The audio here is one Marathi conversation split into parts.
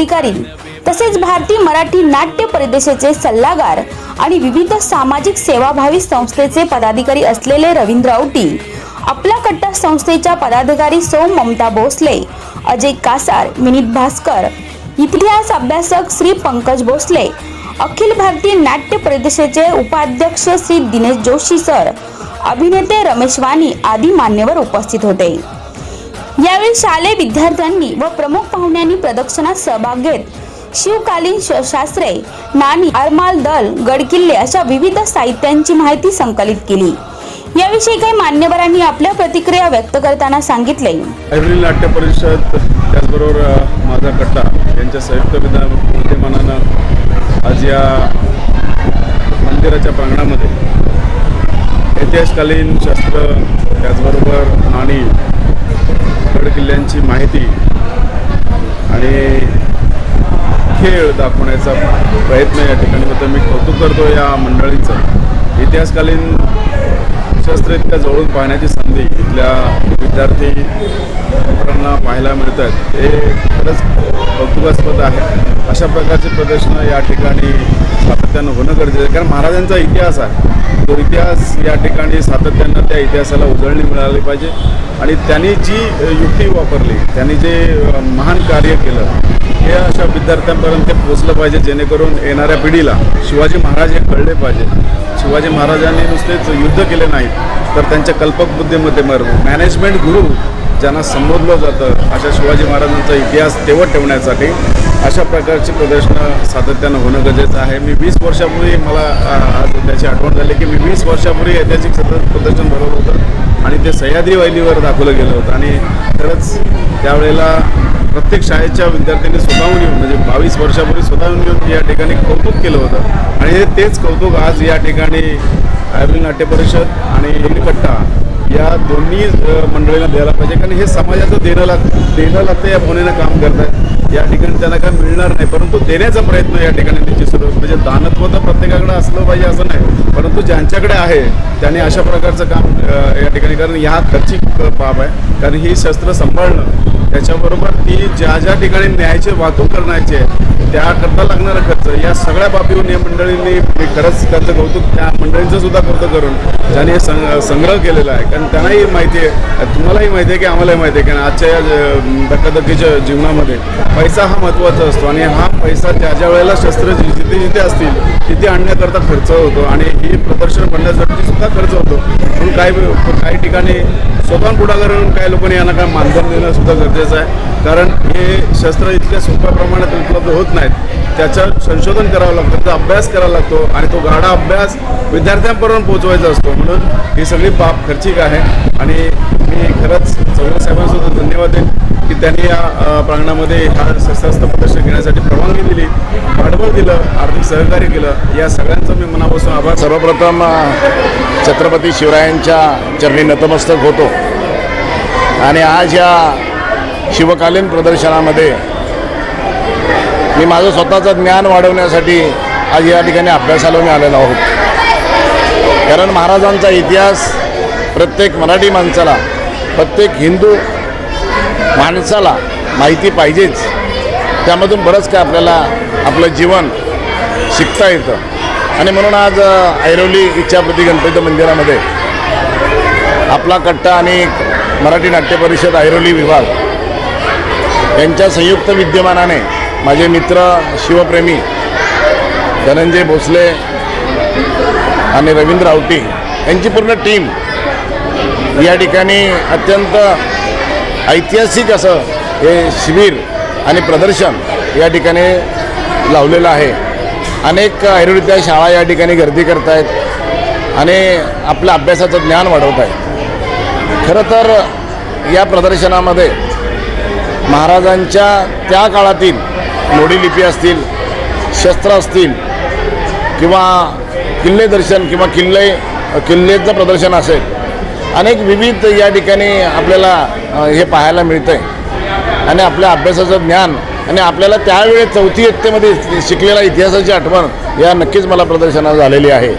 पदाधिकारी तसेच भारतीय मराठी नाट्य परिषदेचे सल्लागार आणि विविध सामाजिक सेवाभावी संस्थेचे पदाधिकारी असलेले रवींद्र औटी आपला कट्टा संस्थेच्या पदाधिकारी सौ ममता भोसले अजय कासार विनीत भास्कर इतिहास अभ्यासक श्री पंकज भोसले अखिल भारतीय नाट्य परिषदेचे उपाध्यक्ष श्री दिनेश जोशी सर अभिनेते रमेश वाणी आदी मान्यवर उपस्थित होते. यावेळी शालेय विद्यार्थ्यांनी व प्रमुख पाहुण्यांनी प्रदर्शनात सहभाग घेत शिवकालीन श- शास्त्रे नाणी अरमाल दल गडकिल्ले अशा विविध साहित्यांची माहिती संकलित केली. याविषयी काही मान्यवरांनी आपल्या प्रतिक्रिया व्यक्त करताना सांगितले. लायब्ररी नाट्य परिषद त्याचबरोबर माझा कट्टा यांच्या संयुक्त विद्यमानानं आज या मंदिराच्या प्रांगणामध्ये ऐतिहासकालीन शास्त्र त्याचबरोबर नाणी गडकिल्ल्यांची माहिती आणि खेळ दाखवण्याचा प्रयत्न या ठिकाणी होता. मी कौतुक करतो या मंडळीचं. इतिहासकालीन शस्त्र जवळून पाहण्याची संधी इथल्या विद्यार्थी मित्रांना पाहायला मिळत आहेत हे खरंच कौतुकास्पद आहे. अशा प्रकारचे प्रदर्शनं या ठिकाणी सातत्यानं होणं गरजेचं आहे. कारण महाराजांचा इतिहास आहे. तो इतिहास या ठिकाणी सातत्यानं त्या इतिहासाला उजळणी मिळाली पाहिजे. आणि त्यांनी जी युक्ती वापरली त्यांनी जे महान कार्य केलं हे अशा विद्यार्थ्यांपर्यंत पोचलं पाहिजे जेणेकरून येणाऱ्या पिढीला शिवाजी महाराज हे कळले पाहिजे. शिवाजी महाराजांनी नुसतेच युद्ध केले नाहीत तर त्यांच्या कल्पक बुद्धीमध्ये मर. मॅनेजमेंट गुरु ज्यांना संबोधलं जातं अशा शिवाजी महाराजांचा इतिहास तेवत ठेवण्यासाठी अशा प्रकारची प्रदर्शनं सातत्यानं होणं गरजेचं आहे. मी वीस वर्षापूर्वी मला आज त्याची आठवण झाली की मी वीस वर्षापूर्वी ऐतिहासिक सतत प्रदर्शन भरवलं होतं आणि ते सह्याद्री वैलीवर दाखवलं गेलं होतं. आणि खरंच त्यावेळेला प्रत्येक शाळेच्या विद्यार्थ्यांनी स्वतःहून येऊन म्हणजे बावीस वर्षापूर्वी स्वतःहून येऊन या ठिकाणी कौतुक केलं होतं. आणि हे तेच कौतुक आज या ठिकाणी आयर्विल नाट्य परिषद आणि कट्टा या दोन्ही मंडळींना द्यायला पाहिजे. कारण हे समाजाचं देणं लाग देणं लागतं या भावनेनं काम करत आहेत या ठिकाणी त्यांना काय मिळणार नाही. परंतु देण्याचा प्रयत्न या ठिकाणी त्यांची सुरू म्हणजे दानत्व तर प्रत्येकाकडे असलं पाहिजे असं नाही. परंतु ज्यांच्याकडे आहे त्यांनी अशा प्रकारचं काम या ठिकाणी कारण ह्या खर्चिक बाब आहे. कारण ही शस्त्र सांभाळणं त्याच्याबरोबर ती की ज्या ज्या ठिकाणी न्यायचे वाहतूक करण्याचे त्याकरता लागणारा खर्च. या सगळ्या बाबीवर या मंडळींनी मी खरंच त्यांचं कौतुक त्या मंडळींचं सुद्धा कौतुक करून ज्यांनी हे संग्रह केलेला आहे. कारण त्यांनाही माहिती आहे तुम्हालाही माहिती आहे की आम्हालाही माहिती आहे कारण आजच्या या धक्काधक्कीच्या जीवनामध्ये पैसा हा महत्त्वाचा असतो आणि हा पैसा ज्या ज्या वेळेला शस्त्र जिथे जिथे असतील तिथे आणण्याकरता खर्च होतो आणि ही प्रदर्शन बनण्यासाठी सुद्धा खर्च होतो. म्हणून काही काही ठिकाणी स्वतः पुढाकार करून काही लोकांनी यांना काय मानधन देणं सुद्धा गरजेचं आहे. कारण हे शस्त्र इतक्या सोप्या प्रमाणात उपलब्ध होत नाहीत. त्याचं संशोधन करावं लागतं त्याचा अभ्यास करावा लागतो आणि तो गाढा अभ्यास विद्यार्थ्यांपर्यंत पोहोचवायचा असतो. म्हणून ही सगळी बाब खर्चिक आहे आणि मी खरंच चौधरी साहेबांसुद्धा धन्यवाद देईन की त्यांनी या प्रांगणामध्ये हा शस्त्रास्त्र प्रदर्शन घेण्यासाठी परवानगी दिली पाठबळ दिलं आर्थिक सहकार्य केलं. या सगळ्यांचं मी मनापासून आभार सर्वप्रथम छत्रपती शिवरायांच्या चरणी नतमस्तक होतो. आणि आज या शिवकालीन प्रदर्शनामध्ये मी माझं स्वतःचं ज्ञान वाढवण्यासाठी आज या ठिकाणी अभ्यासाला मी आलेलो आहोत. कारण महाराजांचा इतिहास प्रत्येक मराठी माणसाला प्रत्येक हिंदू माणसाला माहिती पाहिजेच. त्यामधून बरंच काय आपल्याला आपलं जीवन शिकता येतं. आणि म्हणून आज ऐरोली इच्छाप्रती गणपती मंदिरामध्ये आपला कट्टा आणि मराठी नाट्य परिषद ऐरोली विभाग यांच्या संयुक्त विद्यमानाने माझे मित्र शिवप्रेमी धनंजय भोसले आणि रवींद्र आवटी यांची पूर्ण टीम या ठिकाणी अत्यंत ऐतिहासिक असं हे शिबिर आणि प्रदर्शन या ठिकाणी लावलेलं आहे. अनेक ऐरोलीतल्या शाळा या ठिकाणी गर्दी करत आहेत आणि आपल्या अभ्यासाचं ज्ञान वाढवत आहेत खरं तर या प्रदर्शनामध्ये महाराजांच्या त्या काळातील मोडीलिपी असतील शस्त्र असतील किंवा किल्ले दर्शन किंवा किल्ले किल्लेचं प्रदर्शन असेल अनेक विविध या ठिकाणी आपल्याला हे पाहायला मिळतं आहे आणि आपल्या अभ्यासाचं ज्ञान आणि आपल्याला त्यावेळेस चौथी इयत्तेमध्ये शिकलेल्या इतिहासाची आठवण या नक्कीच मला प्रदर्शनात झालेली आहे.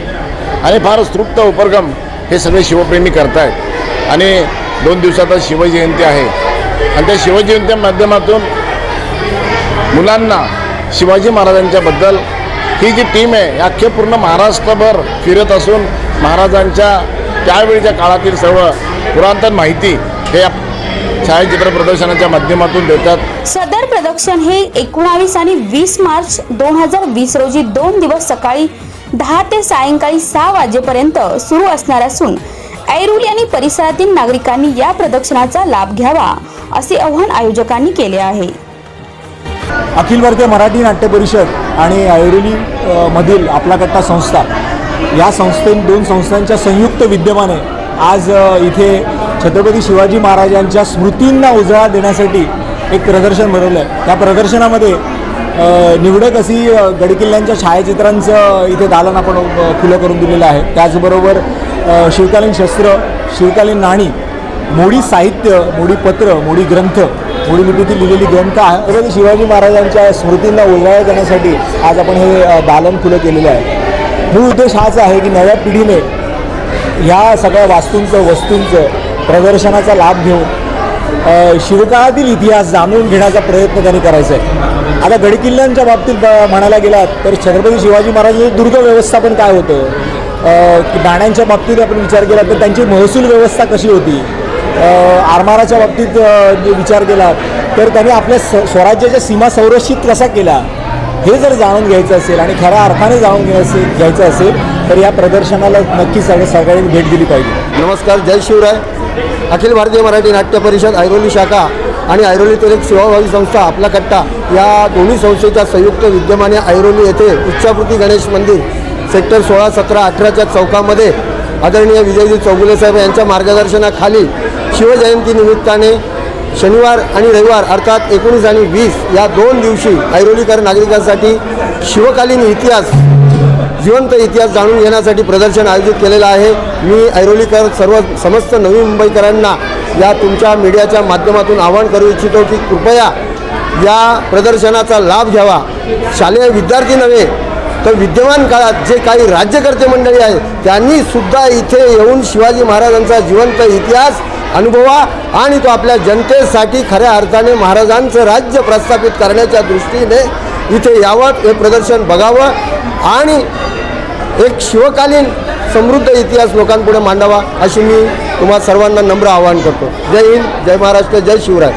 आणि फार स्तृप्त उपक्रम हे सगळे शिवप्रेमी करतायत. आणि दोन दिवसातच शिवजयंती आहे. आणि त्या शिवजयंतीच्या माध्यमातून मुलांना शिवाजी महाराजांच्याबद्दल ही जी टीम आहे अख्खे पूर्ण महाराष्ट्रभर फिरत असून महाराजांच्या त्यावेळीच्या काळातील सर्व पुरातन माहिती हे छायाचित्र प्रदर्शनाच्या माध्यमातून देतात. सदर प्रदर्शन हे एकोणावीस आणि वीस मार्च दोन हजार वीस रोजी दोन दिवस सकाळी दहा ते सायंकाळी सहा वाजेपर्यंत सुरू असणार असून ऐरोली आणि परिसरातील नागरिकांनी या प्रदर्शनाचा लाभ घ्यावा. असे आव्हान आयोजकांनी केले आहे. अखिल भारतीय मराठी नाट्य परिषद आणि ऐरोली मधील आपला कट्टा संस्था या संस्थे दोन संस्थांच्या संयुक्त विद्यमाने आज इथे छत्रपती शिवाजी महाराजांच्या स्मृतींना उजाळा देण्यासाठी एक प्रदर्शन भरवलं आहे त्या प्रदर्शनामध्ये निवडक अशी गडकिल्ल्यांच्या छायाचित्रांचं इथे दालन आपण खुलं करून दिलेलं आहे. त्याचबरोबर शिवकालीन शस्त्र शिवकालीन नाणी मोडी साहित्य मोडी पत्र मोडी ग्रंथ मोडी लिपीतील लिहिलेली ग्रंथ आहे. छत्रपती शिवाजी महाराजांच्या स्मृतींना उजाळा देण्यासाठी आज आपण हे दालन खुलं केलेलं आहे. मूळ उद्देश हाच आहे की नव्या पिढीने ह्या सगळ्या वास्तूंचं वस्तूंचं प्रदर्शनाचा लाभ घेऊन शिवकाळातील इतिहास जाणून घेण्याचा प्रयत्न त्यांनी करायचा आहे. आता गडकिल्ल्यांच्या बाबतीत म्हणायला गेलात तर छत्रपती शिवाजी महाराजांचं दुर्ग व्यवस्थापन काय होतं? नाण्यांच्या बाबतीत आपण विचार केला तर त्यांची महसूल व्यवस्था कशी होती? आरमाराच्या बाबतीत विचार केला तर त्यांनी आपल्या स स्वराज्याच्या सीमा संरक्षित कसा केला हे जर जाणून घ्यायचं असेल आणि खऱ्या अर्थाने जाणून घ्यायचं घ्यायचं असेल तर या प्रदर्शनाला नक्कीच सगळ्या सगळ्यांनी भेट दिली पाहिजे. नमस्कार जय शिवराय. अखिल भारतीय मराठी नाट्य परिषद ऐरोली शाखा आणि ऐरोलीतील एक सेवाभावी संस्था आपला कट्टा या दोन्ही संस्थेच्या संयुक्त विद्यमाने ऐरोली येथे उच्चाकृती गणेश मंदिर सेक्टर सोळा सतरा अठराच्या चौकामध्ये आदरणीय विजयजी चौगुले साहेब यांच्या मार्गदर्शनाखाली शिवजयंती निमित्ताने शनिवार आणि रविवार अर्थात एकोणीस आणि वीस या दोन दिवशी ऐरोलीकर नागरिकांसाठी शिवकालीन इतिहास जिवंत इतिहास जाणून घेण्यासाठी प्रदर्शन आयोजित केलेलं आहे. मी ऐरोलीकर सर्व समस्त नवी मुंबईकरांना या तुमच्या मीडियाच्या माध्यमातून आवाहन करू इच्छितो की कृपया या प्रदर्शनाचा लाभ घ्यावा. शालेय विद्यार्थी नव्हे तर विद्यमान काळात जे काही राज्यकर्ते मंडळी आहेत त्यांनी सुद्धा इथे येऊन शिवाजी महाराजांचा जिवंत इतिहास अनुभवा आणि तो आपल्या जनतेसाठी खऱ्या अर्थाने महाराजांचं राज्य प्रस्थापित करण्याच्या दृष्टीने इथे यावं हे प्रदर्शन बघावं आणि एक शिवकालीन समृद्ध इतिहास लोकांपुढे मांडावा अशी मी तुम्हा सर्वांना नम्र आवाहन करतो. जय हिंद जय महाराष्ट्र जय शिवराय.